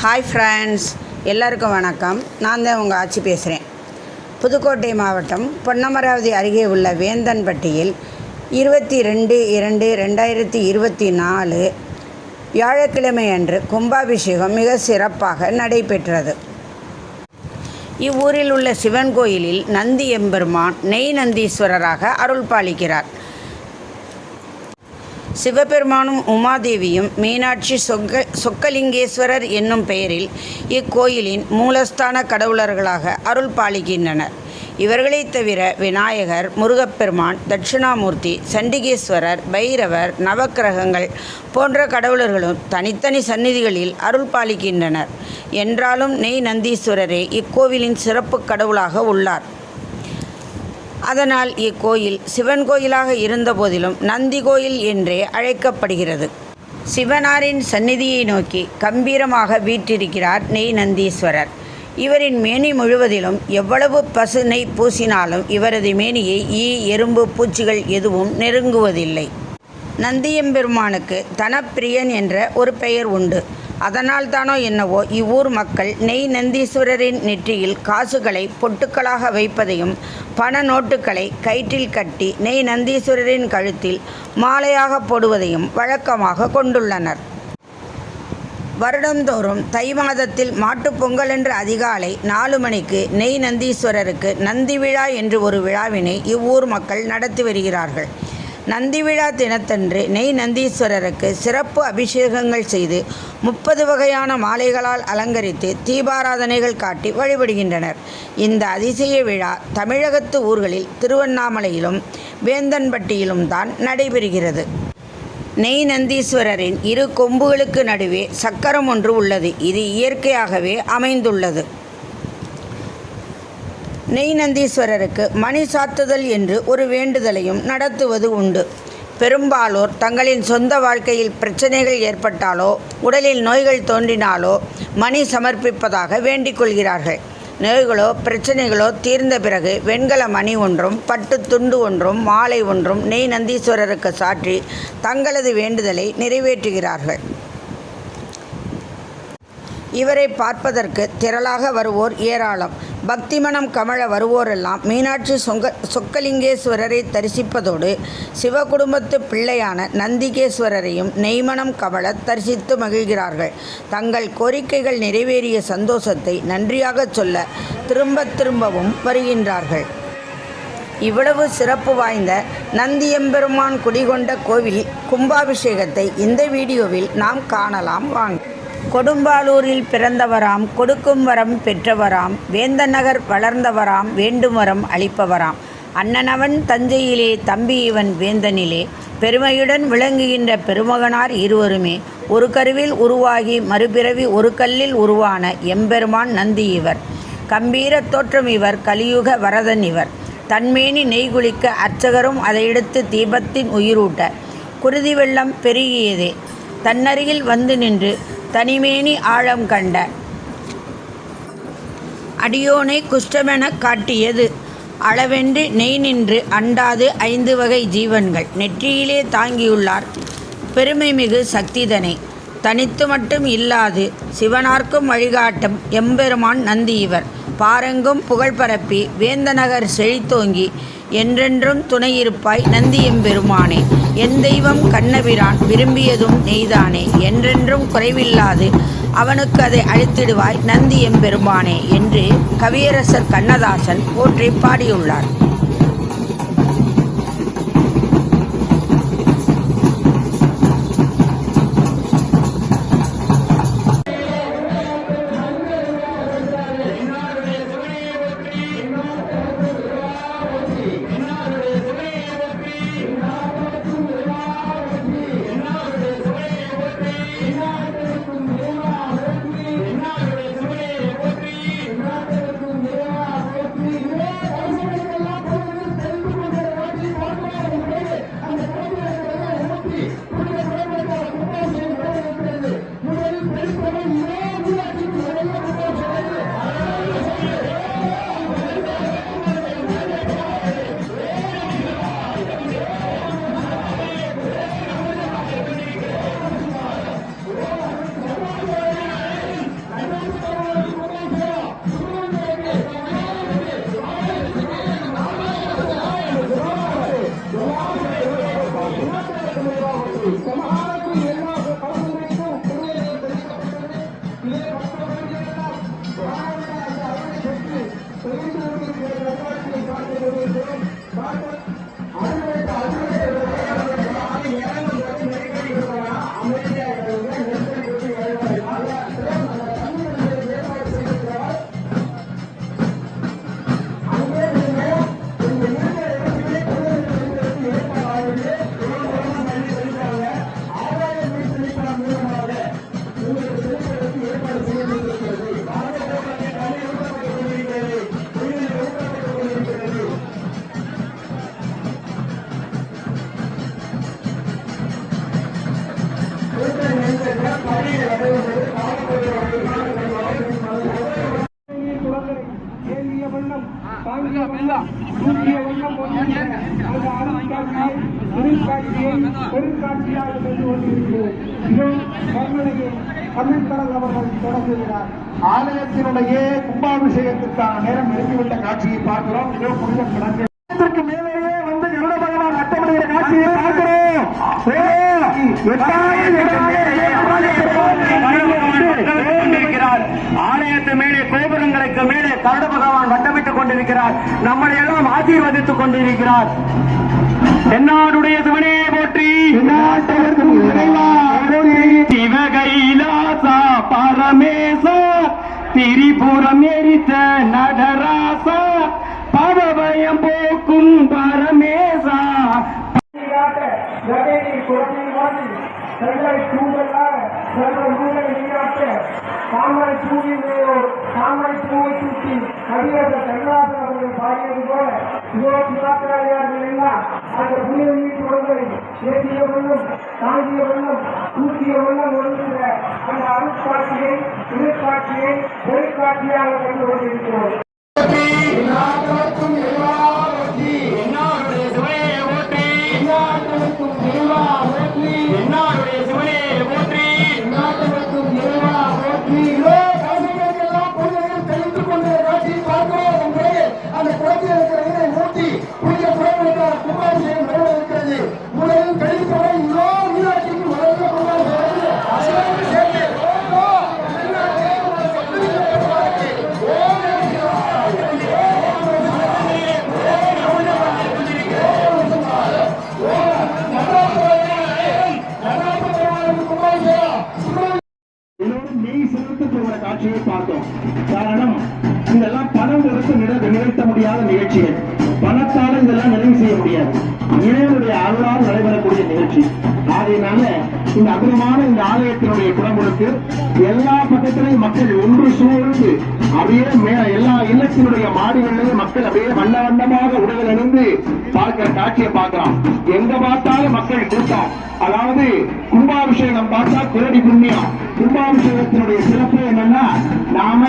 Hi friends எல்லாருக்கும் வணக்கம். நான் தான் உங்கள் ஆட்சி பேசுகிறேன் புதுக்கோட்டை மாவட்டம் பொன்னமராவதி அருகே உள்ள வேந்தன்பட்டியில் இருபத்தி ரெண்டு இரண்டு ரெண்டாயிரத்தி இருபத்தி நாலு வியாழக்கிழமை அன்று கும்பாபிஷேகம் மிக சிறப்பாக நடைபெற்றது. இவ்வூரில் உள்ள சிவன் கோயிலில் நந்தி எம்பெருமான் நெய் நந்தீஸ்வரராக அருள் பாலிக்கிறார். சிவபெருமானும் உமாதேவியும் மீனாட்சி சொக்க சொக்கலிங்கேஸ்வரர் என்னும் பெயரில் இக்கோயிலின் மூலஸ்தான கடவுளர்களாக அருள் பாலிக்கின்றனர். இவர்களைத் தவிர விநாயகர் முருகப்பெருமான் தட்சிணாமூர்த்தி சண்டிகேஸ்வரர் பைரவர் நவக்கிரகங்கள் போன்ற கடவுளர்களும் தனித்தனி சந்நிதிகளில் அருள் பாலிக்கின்றனர். என்றாலும் நெய் நந்தீஸ்வரரே இக்கோவிலின் சிறப்பு கடவுளாக உள்ளார். அதனால் இக்கோயில் சிவன் கோயிலாக இருந்தபோதிலும் நந்தி கோயில் என்றே அழைக்கப்படுகிறது. சிவனாரின் சந்நிதியை நோக்கி கம்பீரமாக வீற்றிருக்கிறார் நெய் நந்தீஸ்வரர். இவரின் மேனி முழுவதிலும் எவ்வளவு பசு நெய் பூசினாலும் இவரது மேனியை ஈ எறும்பு பூச்சிகள் எதுவும் நெருங்குவதில்லை. நந்தியம்பெருமானுக்கு தனப்பிரியன் என்ற ஒரு பெயர் உண்டு. அதனால் தானோ என்னவோ இவ்வூர் மக்கள் நெய் நந்தீஸ்வரரின் நெற்றியில் காசுகளை பொட்டுக்களாக வைப்பதையும் பண நோட்டுகளை கயிற்றில் கட்டி நெய் நந்தீஸ்வரரின் கழுத்தில் மாலையாக போடுவதையும் வழக்கமாக கொண்டுள்ளனர். வருடந்தோறும் தை மாதத்தில் மாட்டுப் பொங்கல் என்ற அதிகாலை நாலு மணிக்கு நெய் நந்தீஸ்வரருக்கு நந்தி விழா என்று ஒரு விழாவினை இவ்வூர் மக்கள் நடத்தி வருகிறார்கள். நந்தி விழா தினத்தன்று நெய் நந்தீஸ்வரருக்கு சிறப்பு அபிஷேகங்கள் செய்து முப்பது வகையான மாலைகளால் அலங்கரித்து தீபாராதனைகள் காட்டி வழிபடுகின்றனர். இந்த அதிசய விழா தமிழகத்து ஊர்களில் திருவண்ணாமலையிலும் வேந்தன்பட்டியிலும் தான் நடைபெறுகிறது. நெய் நந்தீஸ்வரரின் இரு கொம்புகளுக்கு நடுவே சக்கரம் ஒன்று உள்ளது. இது இயற்கையாகவே அமைந்துள்ளது. நெய் நந்தீஸ்வரருக்கு மணி சாத்துதல் என்று ஒரு வேண்டுதலையும் நடத்துவது உண்டு. பெரும்பாலோர் தங்களின் சொந்த வாழ்க்கையில் பிரச்சனைகள் ஏற்பட்டாலோ உடலில் நோய்கள் தோன்றினாலோ மணி சமர்ப்பிப்பதாக வேண்டிக் கொள்கிறார்கள். நோய்களோ பிரச்சனைகளோ தீர்ந்த பிறகு வெண்கல மணி ஒன்றும் பட்டு துண்டு ஒன்றும் மாலை ஒன்றும் நெய் நந்தீஸ்வரருக்கு சாற்றி தங்களது வேண்டுதலை நிறைவேற்றுகிறார்கள். இவரை பார்ப்பதற்கு திரளாக வருவோர் ஏராளம். பக்திமனம் கமழ வருவோரெல்லாம் மீனாட்சி சொங்க சொக்கலிங்கேஸ்வரரை தரிசிப்பதோடு சிவகுடும்பத்து பிள்ளையான நந்திகேஸ்வரரையும் நெய்மனம் கமழ தரிசித்து மகிழ்கிறார்கள். தங்கள் கோரிக்கைகள் நிறைவேறிய சந்தோஷத்தை நன்றியாக சொல்ல திரும்ப திரும்பவும் வருகின்றார்கள். இவ்வளவு சிறப்பு வாய்ந்த நந்தியம்பெருமான் குடிகொண்ட கோவில் கும்பாபிஷேகத்தை இந்த வீடியோவில் நாம் காணலாம். வாங்க. கொடும்பாலூரில் பிறந்தவராம் கொடுக்கும் வரம் பெற்றவராம் வேந்தநகர் வளர்ந்தவராம் வேண்டும் வரம் அளிப்பவராம். அண்ணனவன் தஞ்சையிலே தம்பி இவன் வேந்தனிலே. பெருமையுடன் விளங்குகின்ற பெருமகனார் இருவருமே. ஒரு கருவில் உருவாகி மறுபிறவி ஒரு கல்லில் உருவான எம்பெருமான் நந்தி இவர். கம்பீர தோற்றம் இவர் கலியுக வரதன் இவர். தன்மேனி நெய்குளிக்க அர்ச்சகரும் அதையெடுத்து தீபத்தின் உயிரூட்ட. குருதி வெள்ளம் பெருகியதே. தன்னருகில் வந்து நின்று தனிமேனி ஆழம் கண்ட. அடியோனை குஷ்டமெனக் காட்டியது. அளவென்று நெய் நின்று அண்டாது ஐந்து வகை ஜீவன்கள். நெற்றியிலே தாங்கியுள்ளார். பெருமை மிகு சக்திதனை. தனித்து மட்டும் இல்லாது சிவனார்க்கும் வழிகாட்டும் எம்பெருமான் நந்தி இவர் பாரெங்கும் புகழ் பரப்பி வேந்தநகர் செழித்தோங்கி என்றென்றும் துணையிருப்பாய் நந்தி எம்பெருமானே என் தெய்வம் கண்ணபிரான் விரும்பியதும் நெய்தானே. என்றென்றும் குறைவில்லாது அவனுக்கு அதை அழித்திடுவாய் நந்தி எம்பெருமானே என்று கவியரசர் கண்ணதாசன் போற்றி பாடியுள்ளார். ஆலயத்தினுடைய கும்பாபிஷேகத்திற்கான நேரம் நெருங்கிவிட்ட காட்சியை பார்க்கிறோம். இதோ புனித கிடங்கு இதற்கு மேலேயே வந்து கருட பகவான் அட்டமுடைய காட்சியை பார்க்கிறோம். ஆலயத்து மேலே கோபுரங்களுக்கு மேலே கருட பகவான் வட்டமிட்டுக் கொண்டிருக்கிறார். நம்மளை எல்லாம் ஆசீர்வதித்துக் கொண்டிருக்கிறார். தென்னாடுடைய சிவனே போற்றி. சிவகைலாசா பரமேசா திரிபுரம் எரித்த நடராசா பவபயம் போக்கும் பரமேசா. நீராட்ட தூங்கலாக செல்வ நூலை நீராட்ட தாமரை பூவின் தாமரை பூவை தூக்கி கவியத கண்ணாசன் அவர்கள் பாடியது போல இதோ எல்லாம் அந்த புனித நீர் குழந்தை ஏற்றிய வண்ணம் தாங்கிய வண்ணம் தூக்கிய வண்ணம் ஒழுங்குகிற அந்த அருட்காட்சியை দিয়ে পরীক্ষা দিয়ে আলোচনা করে நம்முடைய குடமுழுக்கு எல்லா பக்கத்திலையும் மக்கள் ஒன்று சூழ்ந்து அப்படியே மே- எல்லா இல்லத்தினுடைய மாடிகளிலும் மக்கள் அப்படியே வண்ண வண்ணமாக உடல் அணிந்து பார்க்கிற காட்சியை பார்க்கலாம். எங்க பார்த்தாலும் மக்கள் கூட்டம். அதாவது கும்பாபிஷேகம் பார்த்தா கோடி புண்ணியம் கும்பாபிஷேகத்தினுடைய சிறப்பு என்னன்னா நாம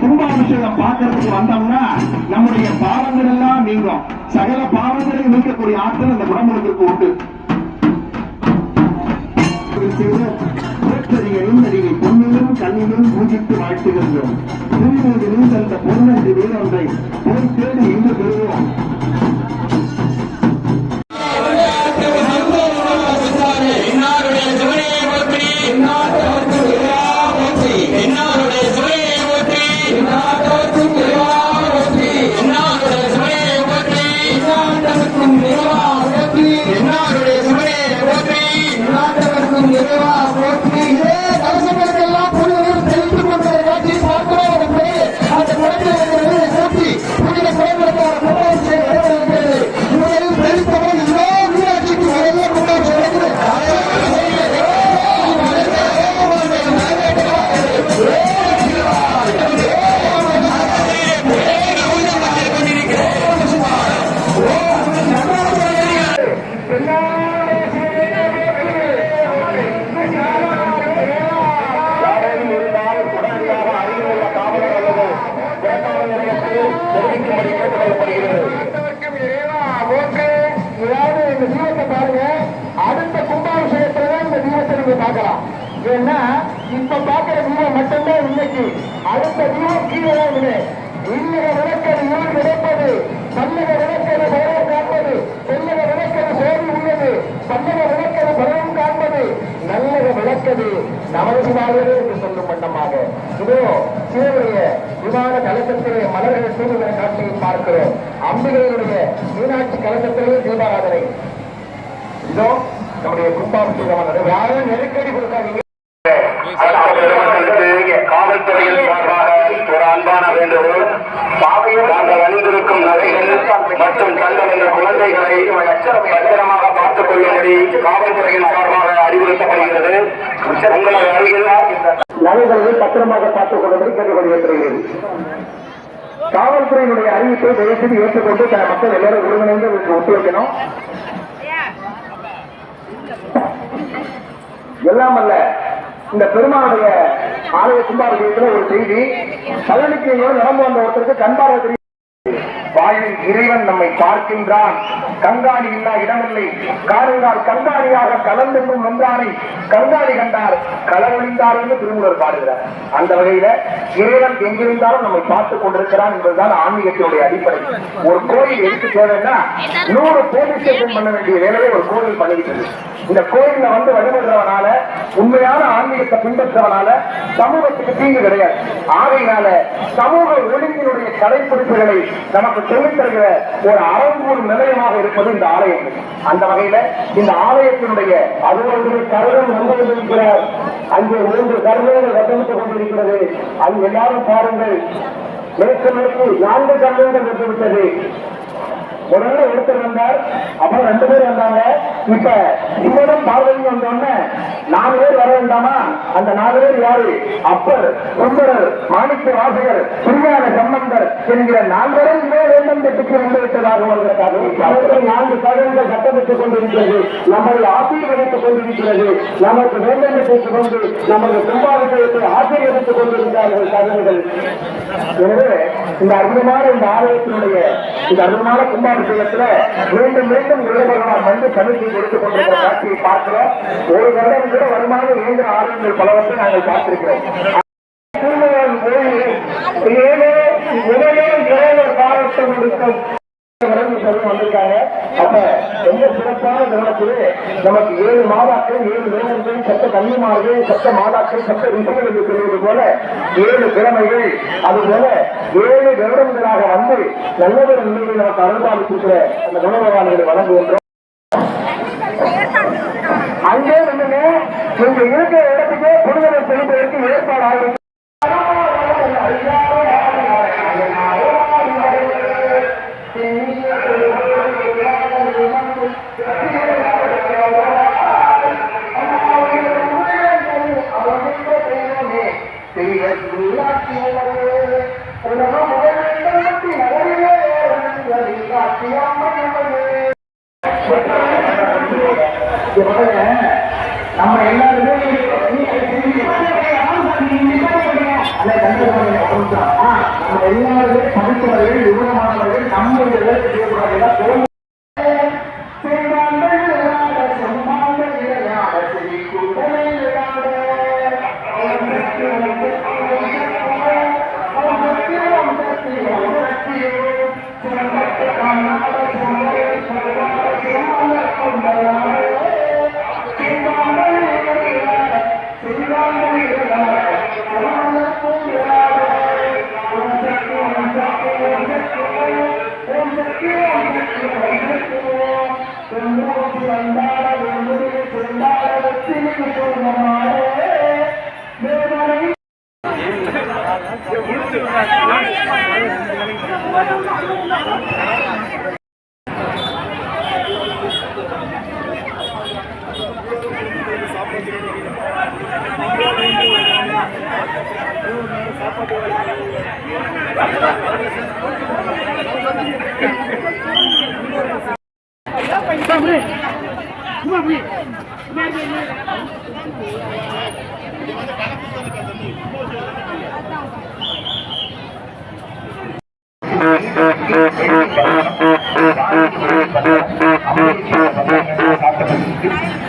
கும்பாபிஷேகம் பார்க்கறதுக்கு வந்தோம்னா நம்முடைய பாவங்கள் எல்லாம் நீங்கும். சகல பாவங்களையும் நீக்கக்கூடிய ஆற்றல் அந்த குடமுழுக்கு உண்டு. நடிகை பொன்னிலும் கண்ணிலும் பூஜித்து வாழ்த்துகின்றோம். புரிவதிலும் தந்த பொன்னன்று வீரொன்றை போய் தேடி இன்று பெறுவோம். நமச்சிவாயவே என்று சொல்லும் வண்ணமாக. இதோ சிவனுடைய விமான கலசத்திலே மலர்கள் சூழ்நிலை காட்சியை பார்க்கிறோம். அம்பிகையினுடைய மீனாட்சி கலசத்திலே தீபாராதனை. இதோ நம்முடைய கும்பாபிஷேகம் யாரும் நெருக்கடி கொடுக்காதீங்க. காவல்துறையின் சார்பாக ஒரு அன்பான வேண்டுகோள் நாங்கள் அணிந்திருக்கும் நகைகள் மற்றும் தங்கள் குழந்தைகளை பத்திரமாக பார்த்துக் கொள்ளும்படி காவல்துறையின் சார்பாக அறிவுறுத்தப்படுகிறது. உங்களது அருகில் நகைகளை பத்திரமாக பார்த்துக் கொள்ளும்படி கேட்டுக்கொள்கிறேன் காவல்துறையினுடைய அறிவிப்பை தயவுசெய்து ஏற்றுக்கொண்டு த- மக்கள் எல்லாரும் ஒருங்கிணைந்து ஒத்துழைக்கணும் எல்லாம் அல்ல இந்த பெருமாளுடைய ஆலய கும்பாபிஷேகத்துல ஒரு செய்தி பழனிக்கு நடந்து வந்த ஒருத்தருக்கு கண்பார்வை தெரியும் வாயில் இறைவன் நம்மை பார்க்கின்றான். கண்காணி இல்லா இடமில்லை. காரணால் கண்காணியாக கலந்தெங்கும் நின்றானை. கண்காணி கண்டார். களவழிந்தார் என்று திருமூலர் பாடுகிறார். அந்த வகையில இறைவன் எங்கிருந்தாலும் நம்மை பார்த்துக் கொண்டிருக்கிறான் என்பதுதான் ஆன்மீகத்தினுடைய அடிப்படை. ஒரு கோயில் எடுத்து தேவைன்னா நூறு போலீஸ் ஸ்டேஷன் பண்ண வேண்டிய வேலையை ஒரு கோயில் பண்ணிவிட்டது இந்த கோயில்ல வந்து வழிபடுறவனால உண்மையான ஆன்மீகத்தை பின்பற்றவனால சமூகத்துக்கு தீங்கு கிடையாது. ஆகையினால சமூக ஒழுங்கினுடைய கடைபிடிப்புகளை நமக்கு சொல்லித் ஒரு அறங்கூறு நிலையமாக இருப்பது இந்த ஆலயம் அந்த வகையில இந்த ஆலயத்தினுடைய அலுவலர்கள் கருதம் வந்திருக்கிறார் அங்கே மூன்று கருமைகள் வட்டமிட்டுக் கொண்டிருக்கிறது. அது எல்லாரும் பாருங்கள். மேற்கு மேற்கு நான்கு கருமைகள் வந்துவிட்டது. முதல்ல ஒருத்தர் வந்தார் அப்புறம் ரெண்டு பேர் வந்தாங்க. இப்ப இவரும் பார்வதி வந்தோடனே நாலு பேர் வர வேண்டாமா? அந்த நாலு பேர் யாரு? அப்பர் கும்பரர் மாணிக்க வாசகர் சுரியான என்கிற நால்வரும் இதே வேண்டும் திட்டத்துக்கு வந்து விட்டதாக வருகிறதாக நான்கு சதவீதம் சட்டமிட்டுக் கொண்டிருக்கிறது. நம்மை ஆசீர்வதித்துக் கொண்டிருக்கிறது. நமக்கு வேண்டும் என்று கொண்டு நமது கும்பாபிஷேகத்தை ஆசீர்வதித்துக் கொண்டிருக்கிறார்கள் சதவீதங்கள் எனவே இந்த அற்புதமான இந்த ஆலயத்தினுடைய இந்த அற்புதமான கும்பாபிஷேகத்துல மீண்டும் மீண்டும் இளைஞர்கள் வந்து கமிட்டி கொடுத்துக் கொண்டிருக்கிற காட்சியை பார்க்கிறோம். ஒரு வருடம் கூட வருமானம் இயந்திர ஆலயங்கள் பலவற்றை நாங்கள் பார்த்திருக்கிறோம். திருமணம் கோயில் ஏழே உடனே இளைஞர் பாரத்தை கொடுக்கும் வந்திருக்காங்க. அப்ப ரொம்ப சிறப்பான நிறுவனத்திலே நமக்கு ஏழு மாதாக்கள் ஏழு வேதங்கள் சட்ட கன்னிமார்கள் சட்ட மாதாக்கள் சட்ட ரிஷிகள் என்று சொல்வது போல ஏழு கிழமைகள் அது ஏழு வருடங்களாக வந்து நல்லதொரு நிலையில் நமக்கு அருள்பாலித்திருக்கிற அந்த குணபகவான்களை வழங்குகின்றோம். அங்கே நின்னுங்க. நீங்க இருக்கிற செங்கோட்டி வந்தாட ஒரு முடிவு செந்தாட வெற்றி மிகு சொந்தமானே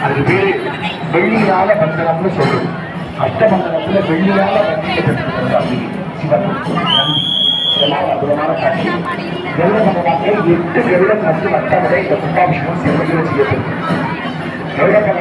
அதுக்கு பேரு வெள்ளியால பந்தனம்னு சொல்றது அஷ்டமண்டலத்துல வெள்ளியால பந்திக்கப்பட்டிருக்கிறது அப்படி சிவன். நந்தி அற்புதமான காட்சி வெள்ள சமூகத்தில் எட்டு வெள்ளம் மற்றும் அட்டவணை இந்த கும்பாபிஷேகம் செய்யப்படும் வெள்ளப்படாத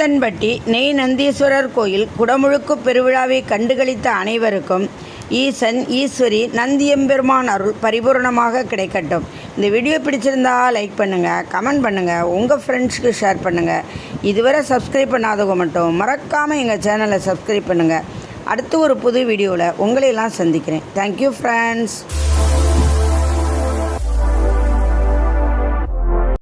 வேந்தன்பட்டி நெய் நந்தீஸ்வரர் கோயில் குடமுழுக்கு பெருவிழாவை கண்டுகளித்த அனைவருக்கும் ஈசன் ஈஸ்வரி நந்தியம்பெருமான் அருள் பரிபூரணமாக கிடைக்கட்டும். இந்த வீடியோ பிடிச்சிருந்தா லைக் பண்ணுங்கள் கமெண்ட் பண்ணுங்கள் உங்கள் ஃப்ரெண்ட்ஸ்க்கு ஷேர் பண்ணுங்கள் இதுவரை சப்ஸ்கிரைப் பண்ணாதவங்க மட்டும் மறக்காமல் எங்கள் சேனலை சப்ஸ்கிரைப் பண்ணுங்கள் அடுத்து ஒரு புது வீடியோவில் உங்களையெல்லாம் சந்திக்கிறேன். Thank you friends